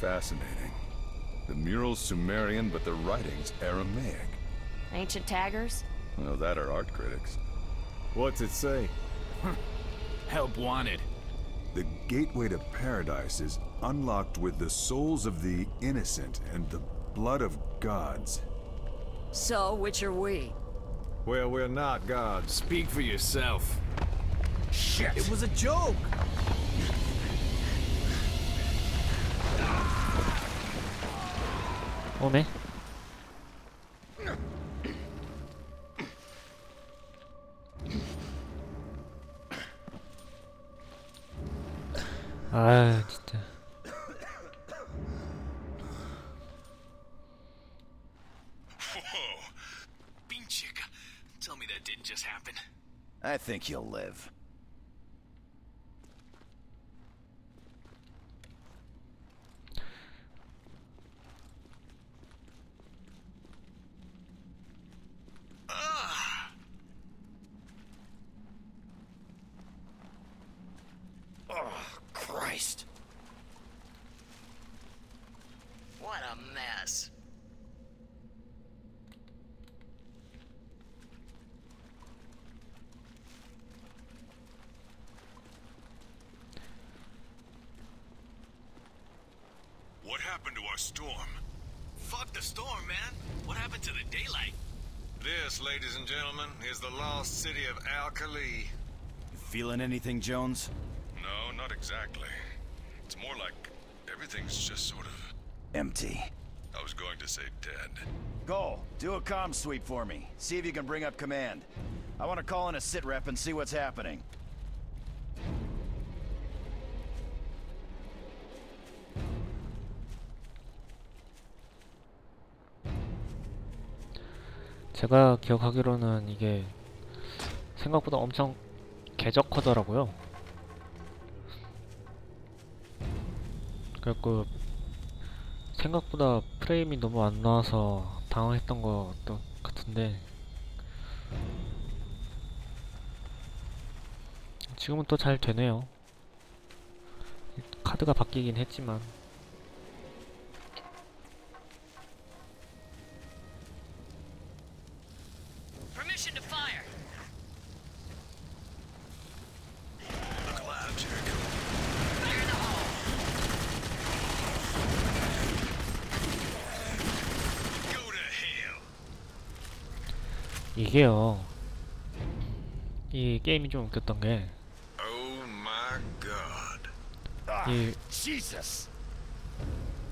fascinating. The mural's Sumerian, but the writing's Aramaic. Ancient taggers? Well, that are art critics. What's it say? Help wanted. The gateway to paradise is unlocked with the souls of the innocent and the blood of gods. So, which are we? Well, we're not gods. Speak for yourself. Shit! It was a joke. 오네. 아 진짜. Whoa. Bean chick. Tell me that didn't just happen. I think you'll live. Oh, Christ. What a mess. What happened to our storm? Fuck the storm, man. What happened to the daylight? This, ladies and gentlemen, is the lost city of Al-Khali. Feeling anything, Jones? No, not exactly. It's more like everything's just sort of... Empty. I was going to say dead. Cole, do a comm sweep for me. See if you can bring up command. I want to call in a sit rep and see what's happening. 제가 기억하기로는 이게 생각보다 엄청 개적하더라고요. 그래갖고 생각보다 프레임이 너무 안 나와서 당황했던 것 같은데 지금은 또 잘 되네요. 카드가 바뀌긴 했지만 Permission to fire. Look alive, Jericho. Fire in the hole. Go to hell! 이게요. 이 게임이 좀 웃겼던 게 Oh. Ah, 이!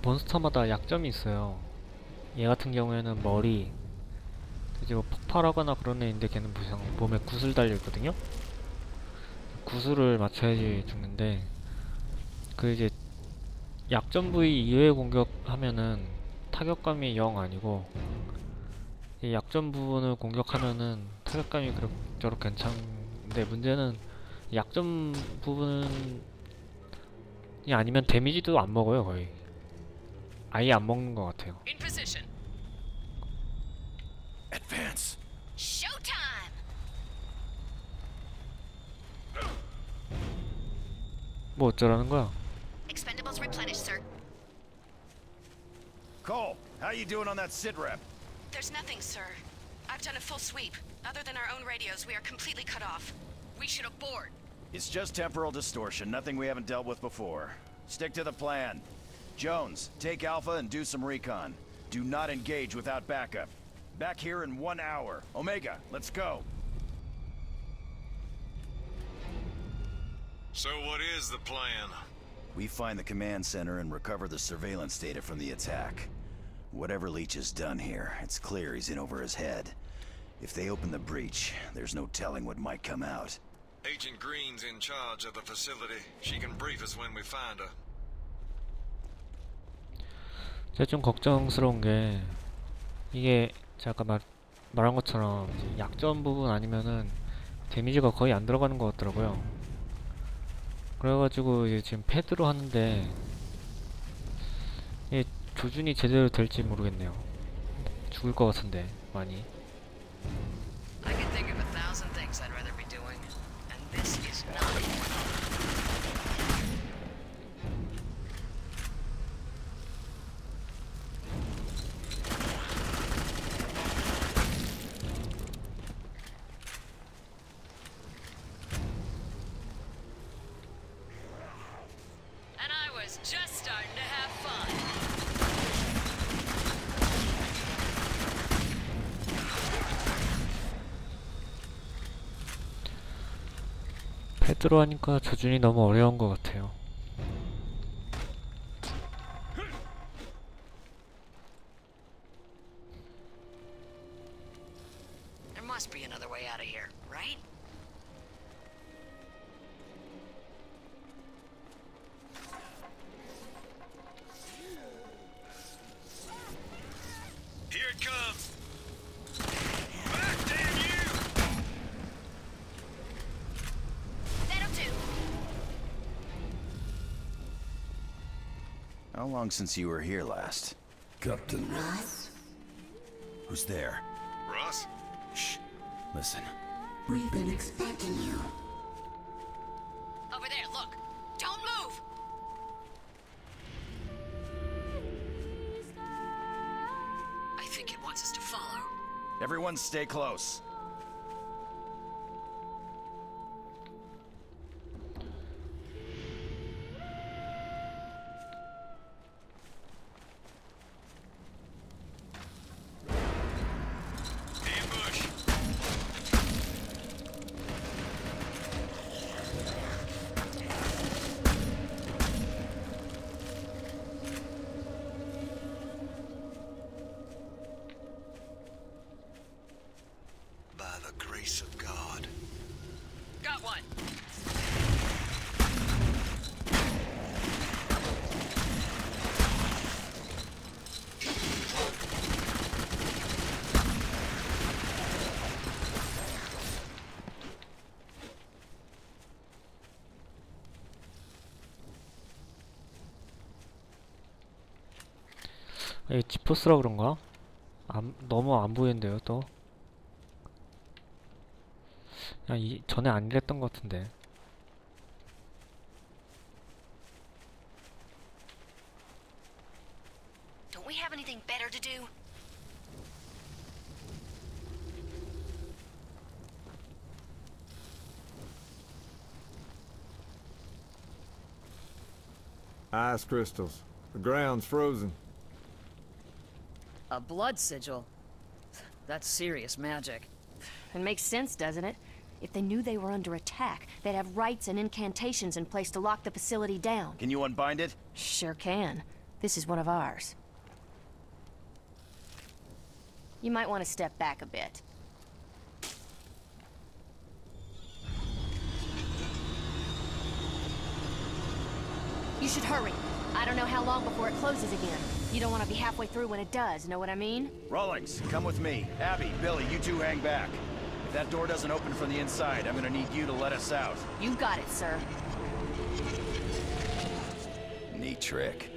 몬스터마다 약점이 있어요. 얘 같은 경우에는 머리, 이제 뭐 폭발하거나 그런 애인데 걔는 무슨 몸에 구슬 달려 있거든요. 구슬을 맞춰야지 죽는데 그 이제 약점 부위 이외의 공격하면은 타격감이 0 아니고 이 약점 부분을 공격하면은 타격감이 그럭저럭 괜찮은데 문제는 약점 부분이 아니면 데미지도 안 먹어요 거의 아예 안 먹는 것 같아요! 뭐 어쩌라는 거야. Cole, how you doing on that sit rep? There's nothing, sir. I've done a full sweep. Other than our own radios, we are completely cut off. We should abort. It's just temporal distortion, nothing we haven't dealt with before. Stick to the plan. Jones, take Alpha and do some recon. Do not engage without backup. Back here in one hour. Omega, let's go. So what is the plan? We find the command center and recover the surveillance data from the attack. Whatever Leech has done here, it's clear he's in over his head. If they open the breach, there's no telling what might come out. Agent Green's in charge of the facility. She can brief us when we find her. 제가 좀 걱정스러운 게 이게 제가 아까 말, 말한 것처럼 약점 부분 아니면은 데미지가 거의 안 들어가는 것 같더라고요 그래가지고 이제 지금 패드로 하는데 이게 조준이 제대로 될지 모르겠네요. 죽을 것 같은데 많이. Just starting to have 페드로 하니까 조준이 너무 어려운 것 같아요. There must be another way out of here, right? How long since you were here last? Captain. Ross? Who's there? Ross? Shh. Listen. We've been expecting you. Over there, look. Don't move! I think it wants us to follow. Everyone stay close. 이게 지포스라 그런가? 안, 너무 안 보이는데요, 또. 야, 이, 전에 안 이랬던 것 같은데. Don't we have anything better to do? Ice crystals. The ground's frozen. A blood sigil. That's serious magic. It makes sense, doesn't it? If they knew they were under attack, they'd have rites and incantations in place to lock the facility down. Can you unbind it? Sure can. This is one of ours. You might want to step back a bit. You should hurry. I don't know how long before it closes again. You don't want to be halfway through when it does, know what I mean? Rawlings, come with me. Abby, Billy, you two hang back. If that door doesn't open from the inside, I'm gonna need you to let us out. You got it, sir. Neat trick.